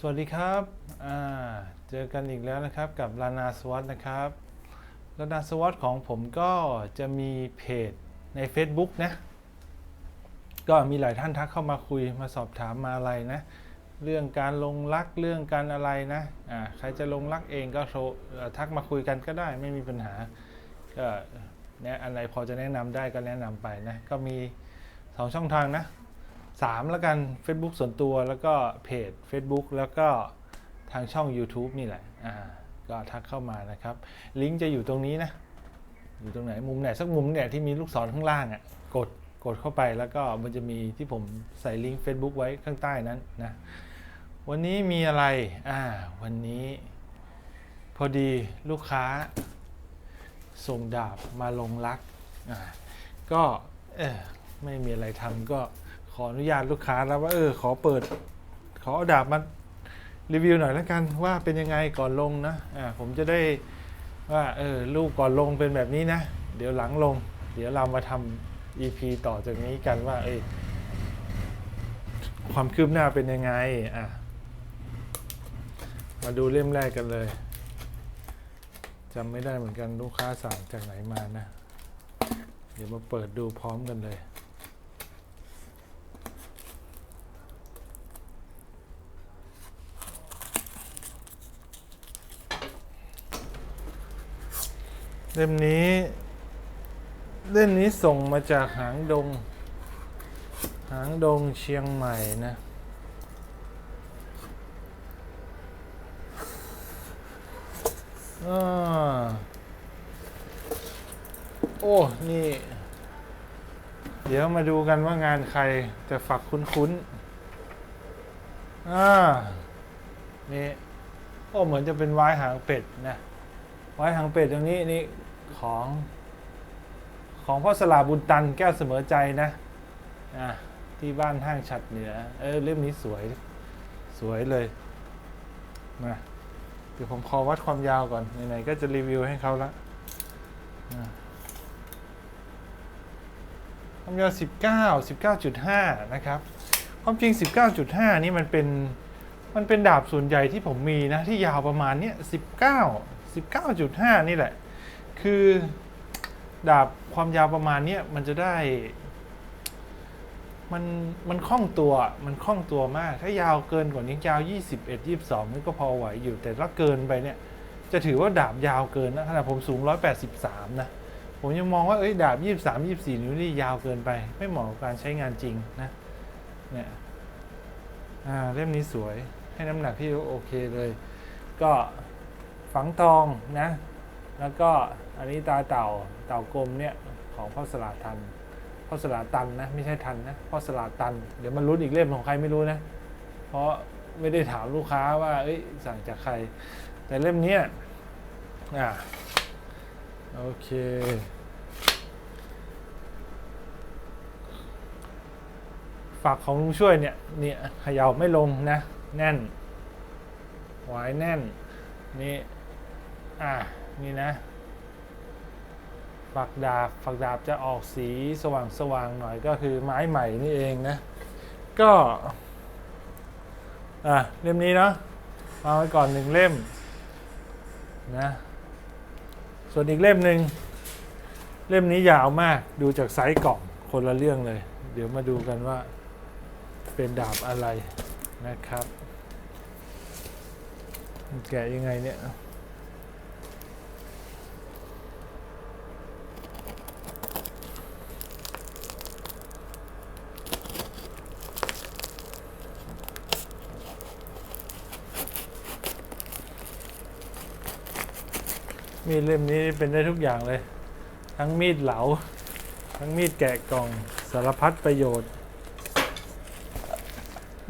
สวัสดีครับเจอกันอีกแล้วนะครับกับลานาสวัสดนะครับลานาสวัสดของผมก็จะมีเพจใน Facebook นะ ก็มีหลายท่านทักเข้ามาคุยมาสอบถามมาอะไรนะ เรื่องการลงรักเรื่องการอะไรนะอ่าใครจะลงรักเองก็โทรทักมาคุยกันก็ได้ไม่มีปัญหา ก็เนี่ยอันไหนพอจะแนะนำได้ก็แนะนำไปนะ ก็มีสองช่องทางนะ สามแล้วกัน Facebook ส่วนตัวแล้วก็เพจ Facebook แล้วก็ทางช่อง YouTube นี่แหละอ่าก็ทักเข้ามานะครับ ลิงก์จะอยู่ตรงนี้นะ อยู่ตรงไหนมุมไหนสักมุมเนี่ยที่มีลูกศรข้างล่างอะ่ะกดกดเข้าไปแล้วก็มันจะมีที่ผมใส่ลิงก์ Facebook ไว้ข้างใต้นั้นนะวันนี้มีอะไรอ่าวันนี้ พอดีลูกค้า ส่งดาบมาลงรักอ่าก็เออไม่มีอะไรทำก็ ขออนุญาตลูกค้าแล้วว่าเออขอเปิด ขออาดาบมารีวิวหน่อยแล้วกันว่าเป็นยังไงก่อนลงนะอ่าผมจะได้ว่าเออลูกก่อนลงเป็นแบบนี้นะ เดี๋ยวหลังลง เดี๋ยวเรามาทำ EP ต่อจากนี้กันว่าเอยความคืบหน้าเป็นยังไงอะมาดูเล่มแรกกันเลยจำไม่ได้เหมือนกันลูกค้าสั่งจากไหนมานะ เดี๋ยวมาเปิดดูพร้อมกันเลย เล่มนี้เล่มนี้ส่งมาจากหางดง หางดงเชียงใหม่นะอโอ้ นี่ เดี๋ยวมาดูกันว่างานใครจะฝักคุ้นๆ อ่า นี่ โอ้ เหมือนจะเป็นไว้หางเป็ดนะไว้หางเป็ดตรงนี้นี่ ของ ของพ่อสลาบุญตันแก้วเสมอใจนะอ่าที่บ้านห้างฉัดเหนือ เออเล่มนี้สวย สวยเลย มา เดี๋ยวผมขอวัดความยาวก่อน ไหนๆก็จะรีวิวให้เขาละอ่าความยาว 19 19.5 นะครับ ความจริง 19.5 นี่มันเป็น มันเป็นดาบส่วนใหญ่ที่ผมมีนะ ที่ยาวประมาณเนี้ย19 19.5 นี่แหละ คือดาบความยาวประมาณเนี้ยมันจะได้ มันมันคล่องตัวมันคล่องตัวมาก ถ้ายาวเกินกว่านี้ยาว 21 22นี่ก็พอไหวอยู่แต่ถ้าเกินไปเนี่ย จะถือว่าดาบยาวเกินนะขนาดผมสูง 183 นะ ผมยังมองว่าเอ้ยดาบ 23 24 นิ้วนี่ยาวเกินไป ไม่เหมาะกับการใช้งานจริงนะเนี่ยอ่าเล่มนี้สวยให้น้ำหนักที่โอเคเลย ก็ฝังทองนะ แล้วก็อันนี้ตาเต่าเต่ากลมเนี่ยของพ่อสลาทันพ่อสลาตันนะไม่ใช่ทันนะพ่อสลาตัน เดี๋ยวมันรุ้นอีกเล่มของใครไม่รู้นะ เพราะไม่ได้ถามลูกค้าว่าเอ้ยสั่งจากใคร แต่เล่มเนี้ยอ่าโอเคฝักของลุงช่วยเนี่ยเนี่ยเขย่าไม่ลงนะ แน่นหวายแน่นนี่อะ นี่นะ ฝักดาบ ฝักดาบจะออกสีสว่างสว่างๆหน่อยก็คือไม้ใหม่นี่เองนะ ก็ อะ เล่มนี้เนาะวาไว้ก่อนหนึ่งเล่มนะ ส่วนอีกเล่มหนึ่งเล่มนี้ยาวมากดูจากไซส์กล่องคนละเรื่องเลย เดี๋ยวมาดูกันว่าเป็นดาบอะไรนะครับ แกะยังไงเนี่ย มีดเล่มนี้เป็นได้ทุกอย่างเลย ทั้งมีดเหลา ทั้งมีดแกะกล่องสารพัดประโยชน์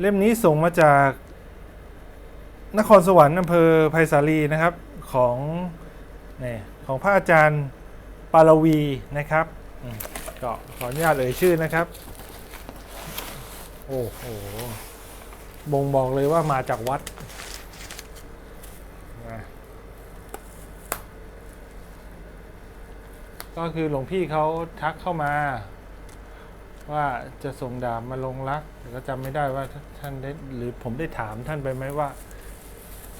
เล่มนี้ส่งมาจาก นครสวรรค์อำเภอไผ่สาลีนะครับของนี่ของพระอาจารย์ปารวีนะครับก็ขออนุญาตเอ่ยชื่อนะครับ โอ้โหบ่งบอกเลยว่ามาจากวัดนะ ก็คือหลวงพี่เขาทักเข้ามา ว่าจะส่งดาบมาลงรักแต่ก็จำไม่ได้ว่าท่านได้หรือผมได้ถามท่านไปไหมว่า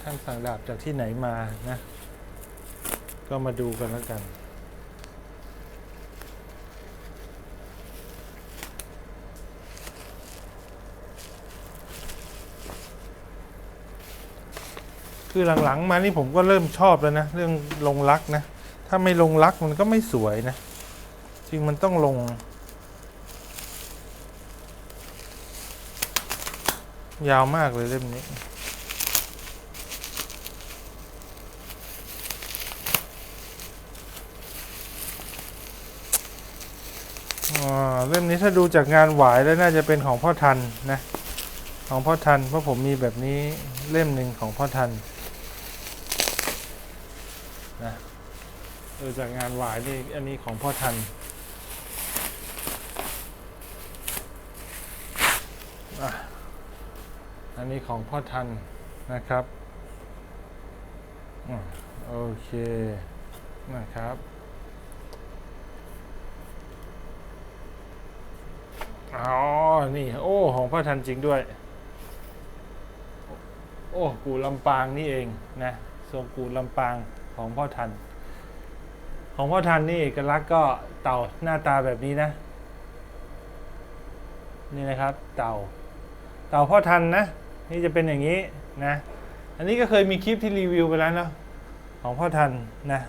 ท่านสั่งดาบจากที่ไหนมานะ ก็มาดูกันแล้วกันคือหลังๆ มานี่ผมก็เริ่มชอบแล้วนะ เรื่องลงรักนะ ถ้าไม่ลงรักมันก็ไม่สวยนะ จริงมันต้องลง ยาวมากเลยเล่มนี้อ่าเล่มนี้ถ้าดูจากงานหวายแล้วน่าจะเป็นของพ่อทันนะ ของพ่อทันเพราะผมมีแบบนี้เล่มหนึ่งของพ่อทันนะ ดูจากงานหวายนี่อันนี้ของพ่อทันอะอันนี้ของพ่อทันนะครับโอเคนะครับอ๋อ นี่ โอ้ ของพ่อทันจริงด้วย โอ้ กูลำปางนี่เองนะทรงกูลำปางของพ่อทัน ของพ่อทันนี่เอกลักษณ์ก็เต่าหน้าตาแบบนี้นะ นี่นะครับ เต่า เต่าพ่อทันนะ นี่จะเป็นอย่างนี้นะ อันนี้ก็เคยมีคลิปที่รีวิวไปแล้วเนาะของพ่อทันนะ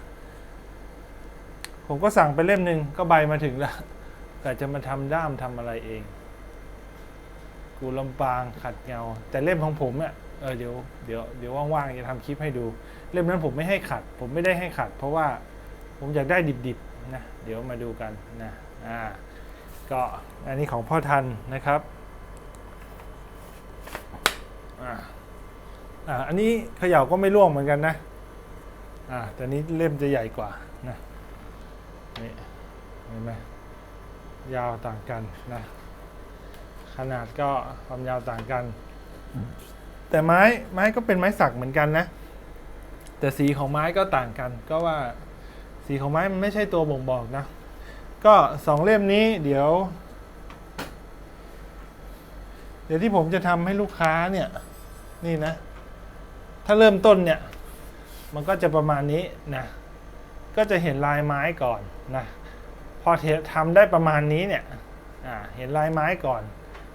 ผมก็สั่งไปเล่มหนึ่งก็ใบมาถึงแล้วแต่จะมาทำด้ามทำอะไรเอง กูลำปางขัดเงา แต่เล่มของผมเนี่ยเออเดี๋ยวเดี๋ยวเดี๋ยวว่างๆจะทำคลิปให้ดู เล่มนั้นผมไม่ให้ขัด ผมไม่ได้ให้ขัด เพราะว่า ผมอยากได้ดิบๆนะเดี๋ยวมาดูกันนะอ่าก็อันนี้ของพ่อทันนะครับอ่าอ่าอันนี้เขย่าก็ไม่ร่วงเหมือนกันนะอ่าแต่นี้เล่มจะใหญ่กว่านะนี่เห็นไหมยาวต่างกันนะขนาดก็ความยาวต่างกัน แต่ไม้ไม้ก็เป็นไม้สักเหมือนกันนะ แต่สีของไม้ก็ต่างกันก็ว่า สีของไม้มันไม่ใช่ตัวบ่งบอกนะ ก็สองเล่มนี้เดี๋ยว เดี๋ยวที่ผมจะทำให้ลูกค้าเนี่ย นี่นะ ถ้าเริ่มต้นเนี่ย มันก็จะประมาณนี้นะ ก็จะเห็นลายไม้ก่อนนะ พอทำได้ประมาณนี้เนี่ยเห็นลายไม้ก่อน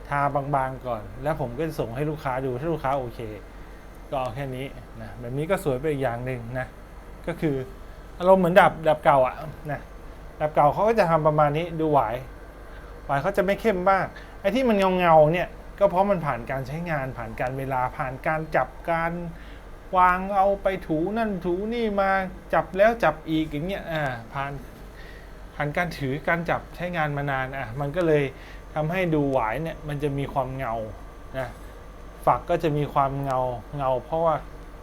ทาบางๆก่อน แล้วผมก็จะส่งให้ลูกค้าดูถ้าลูกค้าโอเค ก็เอาแค่นี้นะแบบนี้ก็สวยไปอีกอย่างหนึ่งนะ ก็คือ อารมณ์เหมือนดับดับเก่าอะนะดับเก่าเขาก็จะทำประมาณนี้ดูหวายหวายเขาจะไม่เข้มบ้างไอ้ที่มันเงาเงาเนี่ยก็เพราะมันผ่านการใช้งานผ่านการเวลาผ่านการจับการวางเอาไปถูนั่นถูนี่มาจับแล้วจับอีกอย่างเงี้ยอ่าผ่านผ่านการถือการจับใช้งานมานานอะมันก็เลยทำให้ดูหวายเนี่ยมันจะมีความเงานะฝักก็จะมีความเงาเงา เพราะว่า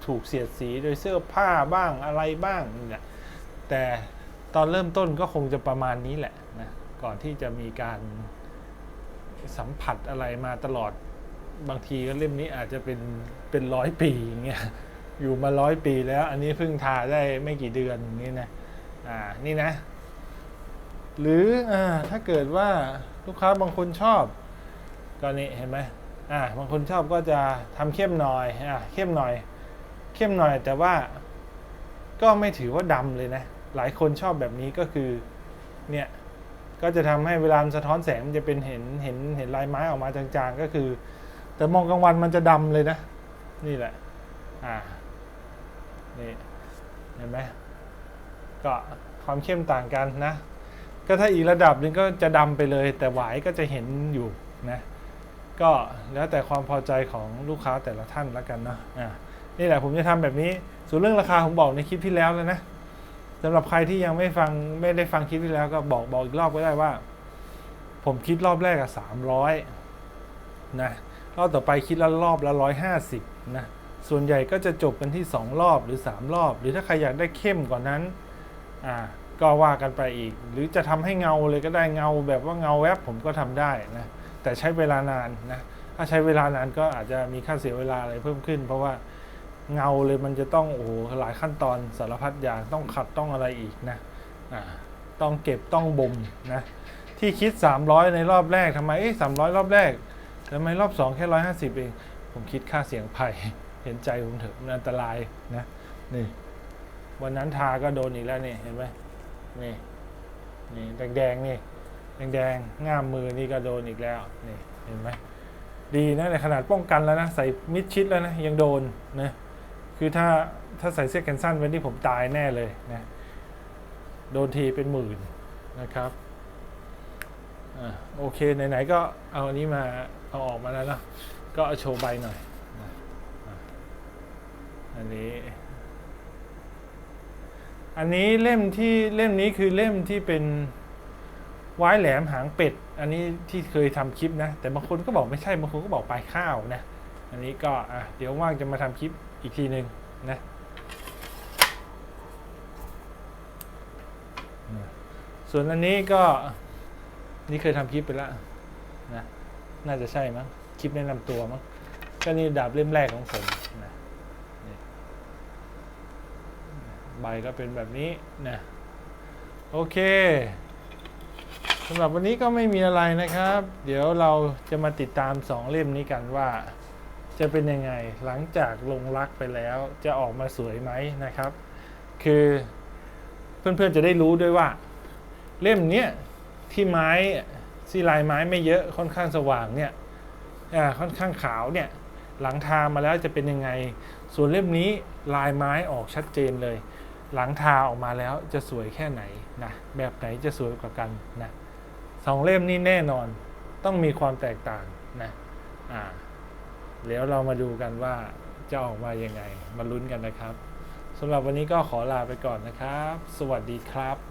ถูกเสียดสีโดยเสื้อผ้าบ้างอะไรบ้างเนี่ย แต่ตอนเริ่มต้นก็คงจะประมาณนี้แหละนะก่อนที่จะมีการสัมผัสอะไรมาตลอดบางทีก็เล่มนี้อาจจะเป็นเป็นร้อยปีอย่างเงี้ยอยู่มาร้อยปีแล้วอันนี้เพิ่งทาได้ไม่กี่เดือนนี้นะอ่านี่นะ หรืออ่าถ้าเกิดว่าลูกค้าบางคนชอบก็นี่เห็นไหมอ่าบางคนชอบก็จะทำเข้มหน่อยอ่าเข้มหน่อย เข้มหน่อยแต่ว่าก็ไม่ถือว่าดำเลยนะ หลายคนชอบแบบนี้ก็คือเนี่ยก็จะทำให้เวลาสะท้อนแสงมันจะเป็นเห็นเห็นเห็นลายไม้ออกมาจางๆก็คือ แต่มองกลางวันมันจะดำเลยนะ นี่แหละอ่านี่เห็นไหมก็ความเข้มต่างกันนะ ก็ถ้าอีกระดับนึงก็จะดำไปเลย แต่หวายก็จะเห็นอยู่นะก็แล้วแต่ความพอใจของลูกค้าแต่ละท่านแล้วกันเนาะอ่านี่แหละผมจะทำแบบนี้ ส่วนเรื่องราคาผมบอกในคลิปที่แล้วแล้วนะ สำหรับใครที่ยังไม่ฟังไม่ได้ฟังคลิปที่แล้วก็บอกบอกอีกรอบก็ได้ว่า ผมคิดรอบแรกอะสามร้อยนะรอบต่อไปคิดละรอบละร้อยห้าสิบนะส่วนใหญ่ก็จะจบกันที่สองรอบหรือสามรอบ หรือถ้าใครอยากได้เข้มกว่านั้นอ่าก็ว่ากันไปอีก หรือจะทำให้เงาเลยก็ได้เงาแบบว่าเงาแวบผมก็ทำได้นะแต่ใช้เวลานานนะถ้าใช้เวลานานก็อาจจะมีค่าเสียเวลาอะไรเพิ่มขึ้น เพราะว่า เงาเลยมันจะต้องโอ้โหหลายขั้นตอนสารพัดอย่างต้องขัดต้องอะไรอีกนะต้องเก็บต้องบ่มนะที่คิด 300 ในรอบแรกทำไมเอ๊ะ300รอบแรกทำไมรอบ 2 แค่ 150 เอง ผมคิดค่าเสียงไผ่เห็นใจผมเถอะมันอันตรายนะนี่วันนั้นทาก็โดนอีกแล้วนี่เห็นไหมนี่นี่แดงๆนี่แดงๆง่ามมือนี่ก็โดนอีกแล้วนี่เห็นไหมดีนะในขนาดป้องกันแล้วนะใส่มิดชิดแล้วนะยังโดนนะ คือถ้าถ้าใส่เสื้อแขนสั้นไว้นี่ผมตายแน่เลยนะโดนทีเป็นหมื่นนะครับอโอเค ไหน ๆ ก็เอาอันนี้มาเอาออกมาแล้วนะก็เอาโชว์ใบหน่อยอันนี้ อันนี้เล่มที่เล่มนี้คือเล่มที่เป็นว้แหลมหางเป็ด อันนี้ที่เคยทำคลิปนะ แต่บางคนก็บอกไม่ใช่ บางคนก็บอกปลายข้าวนะ อันนี้ก็อะเดี๋ยวว่างจะมาทำคลิป อีกทีหนึ่งนะส่วนอันนี้ก็นี่เคยทำคลิปไปแล้วนะน่าจะใช่มั้งคลิปแนะนำตัวมั้งก็นี่ดาบเล่มแรกของผมนะใบก็เป็นแบบนี้นะโอเคสำหรับวันนี้ก็ไม่มีอะไรนะครับ เดี๋ยวเราจะมาติดตามสองเล่มนี้กันว่า จะเป็นยังไงหลังจากลงรักไปแล้วจะออกมาสวยไหมนะครับ คือเพื่อนๆจะได้รู้ด้วยว่า เล่มเนี้ยที่ไม้ที่ลายไม้ไม่เยอะค่อนข้างสว่างเนี่ยอ่าค่อนข้างขาวเนี่ยหลังทามาแล้วจะเป็นยังไง ส่วนเล่มนี้ลายไม้ออกชัดเจนเลย หลังทาออกมาแล้วจะสวยแค่ไหนนะแบบไหนจะสวยกว่ากันนะสองเล่มนี้แน่นอนต้องมีความแตกต่างนะอ่า เดี๋ยวเรามาดูกันว่าจะออกมายังไง มาลุ้นกันนะครับสำหรับวันนี้ก็ขอลาไปก่อนนะครับ สวัสดีครับ